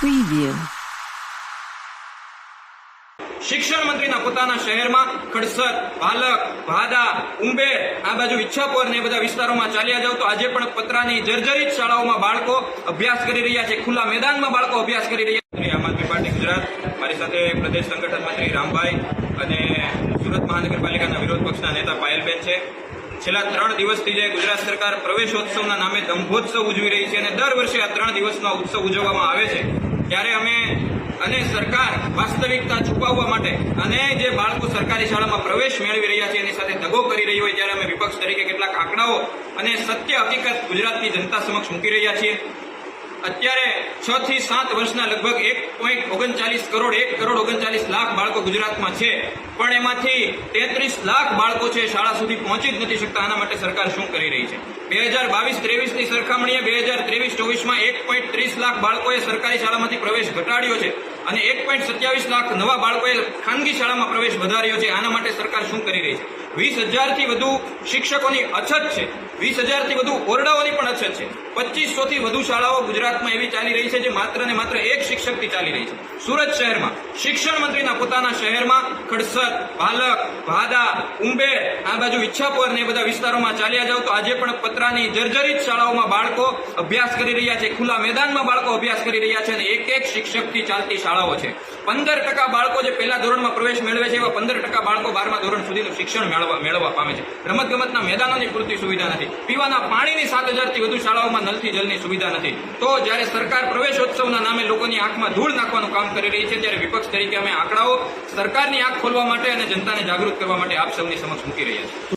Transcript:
Preview. શિક્ષણ મંત્રીના પોતાના શહેરમાં ખડસર ભાલક ભાદા ઉંબેર આ બાજુ ઈચ્છાપોર ને બધા વિસ્તારોમાં ચાલ્યા જાવ તો આજે પણ પતરાની જર્જરિત શાળાઓમાં બાળકો અભ્યાસ કરી રહ્યા છે. ખુલ્લા મેદાનમાં બાળકો અભ્યાસ કરી રહ્યા છે. આમ આદમી પાર્ટી ગુજરાત મારી સાથે પ્રદેશ સંગઠન મંત્રી રામભાઈ અને સુરત મહાનગરપાલિકાના વિરોધ પક્ષના નેતા પાયલબેન છે. છેલ્લા ત્રણ દિવસથી જે ગુજરાત સરકાર પ્રવેશોત્સવના નામે દંભોત્સવ ઉજવી રહી છે અને દર વર્ષે આ ત્રણ દિવસનો ઉત્સવ ઉજવવામાં આવે છે. ત્યારે અમે અને સરકાર વાસ્તવિકતા છુપાવવા માટે અને જે બાળકો સરકારી શાળામાં પ્રવેશ મેળવી રહ્યા છે એની સાથે દગો કરી રહી હોય ત્યારે અમે વિપક્ષ તરીકે કેટલાક આંકડાઓ અને સત્ય હકીકત ગુજરાતની જનતા સમક્ષ મૂકી રહ્યા છીએ. અત્યારે છ થી સાત વર્ષના લગભગ એક પોઈન્ટ ઓગણચાલીસ કરોડ, એક કરોડ ઓગણચાલીસ લાખ બાળકો ગુજરાતમાં છે. પણ એમાંથી તેત્રીસ લાખ બાળકો છે શાળા સુધી પહોંચી જ નથી શકતા. આના માટે સરકાર શું કરી રહી છે? બે હજાર બાવીસ ત્રેવીસની સરખામણીએ બે હજાર ત્રેવીસ ચોવીસમાં એક પોઈન્ટ ત્રીસ લાખ બાળકોએ સરકારી શાળામાંથી પ્રવેશ ઘટાડ્યો છે અને એક પોઈન્ટ સત્યાવીસ લાખ નવા બાળકોએ ખાનગી શાળામાં પ્રવેશ વધાર્યો છે. આના માટે સરકાર શું કરી રહી છે? વીસ હજારથી વધુ શિક્ષકોની અછત છે. વીસ હજારથી વધુ ઓરડાઓની પણ અછત છે. પચીસો થી વધુ શાળાઓ ગુજરાતમાં એવી ચાલી રહી છે જે માત્ર ને માત્ર એક શિક્ષકથી ચાલી રહી છે. સુરત શહેરમાં શિક્ષણ મંત્રીના પોતાના શહેરમાં ખડસર ભાલક ભાદા ઉંબેર, આ બાજુ ઈચ્છાપોર ને બધા વિસ્તારોમાં ચાલ્યા જાવ તો આજે પણ પતરાની જર્જરિત શાળાઓમાં બાળકો અભ્યાસ કરી રહ્યા છે. ખુલ્લા મેદાનમાં બાળકો અભ્યાસ કરી રહ્યા છે અને એક એક શિક્ષકથી ચાલતી શાળાઓ છે. પંદર ટકા બાળકો જે પહેલા ધોરણમાં પ્રવેશ મેળવે છે એવા પંદર ટકા બાળકો બારમા ધોરણ સુધીનું શિક્ષણ મેળવવા મેળવવા પામે છે. રમતગમતના મેદાનોની પૂરતી સુવિધા નથી. પીવાના પાણીની સાત હજારથી વધુ શાળાઓમાં નલથી જલની સુવિધા નથી. તો જ્યારે સરકાર પ્રવેશોત્સવના નામે લોકોની આંખમાં ધૂળ નાખવાનું કામ કરી રહી છે, ત્યારે વિપક્ષ તરીકે અમે આંકડાઓ સરકારની આંખ ખોલવા માટે અને જનતાને જાગૃત કરવા માટે આપ સૌની સમક્ષ મૂકી રહ્યા છીએ.